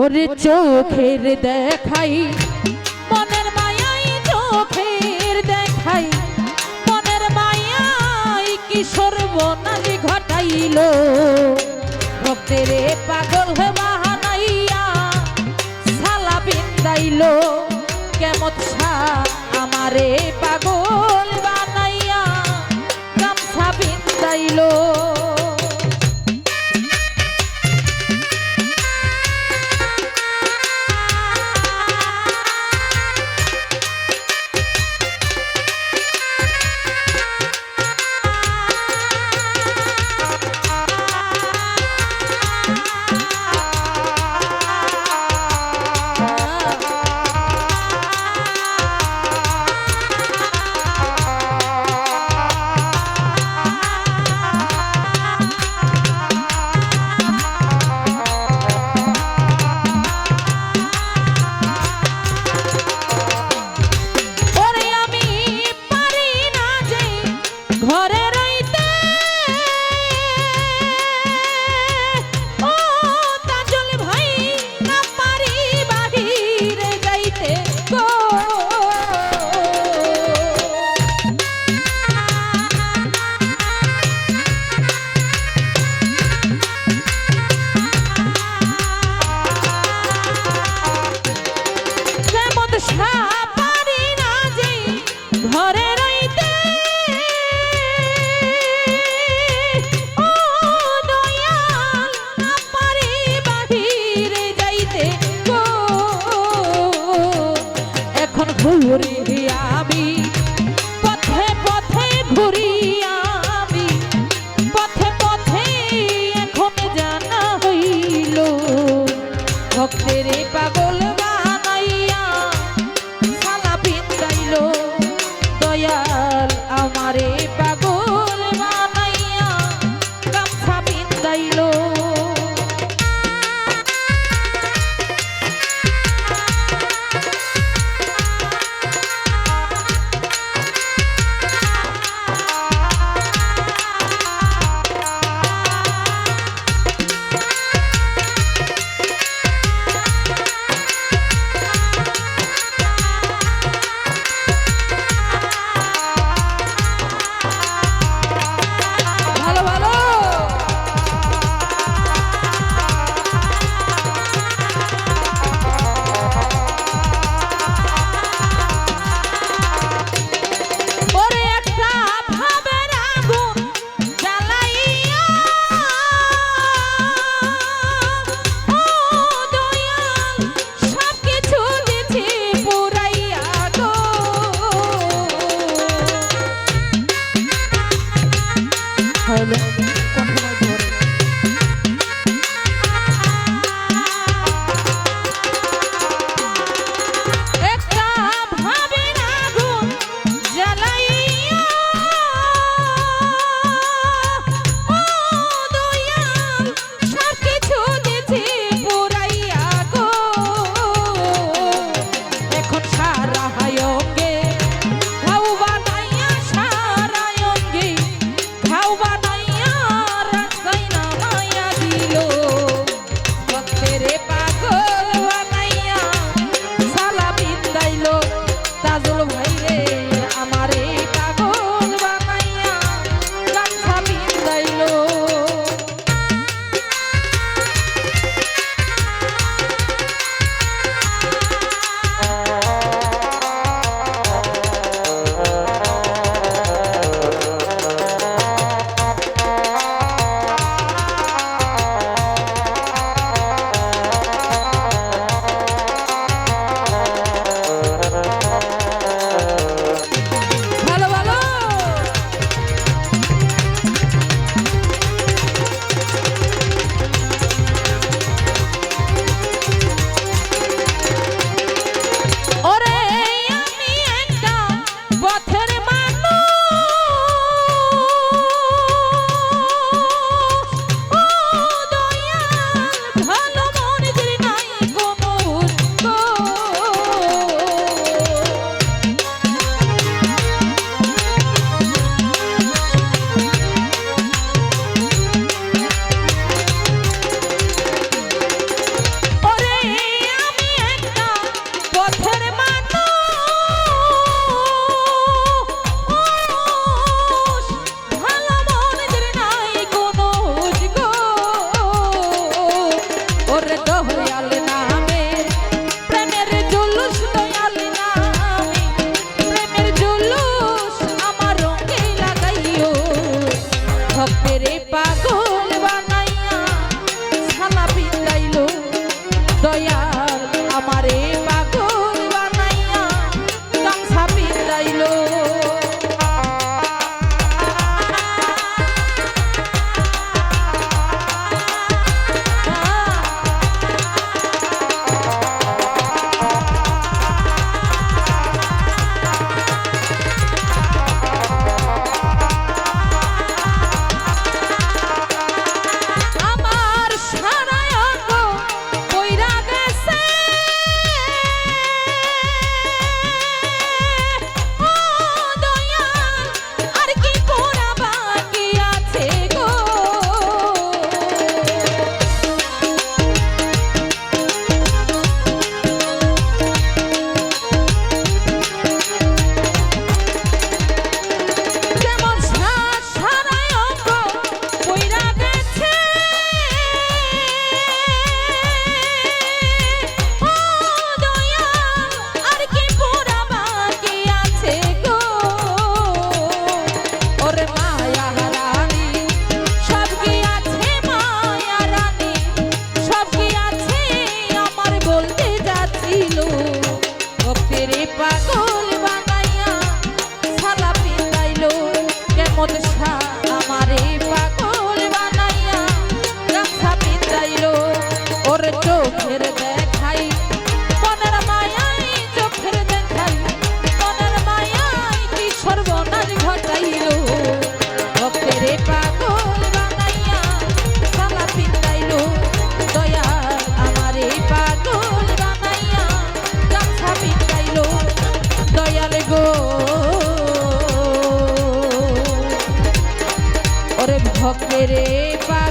ওরে চোখের দেখাই, মনের মায়াই চোখের দেখাই, মনের মায়াই কি সর্বনাশী ঘটাইল? ভক্তের পাগল বাহানাইয়া সালা বিন্দাইল। কেমন আমারে পাগল বানাইয়া গামছা বিন্দাইল। I don't know. ভক্তের পা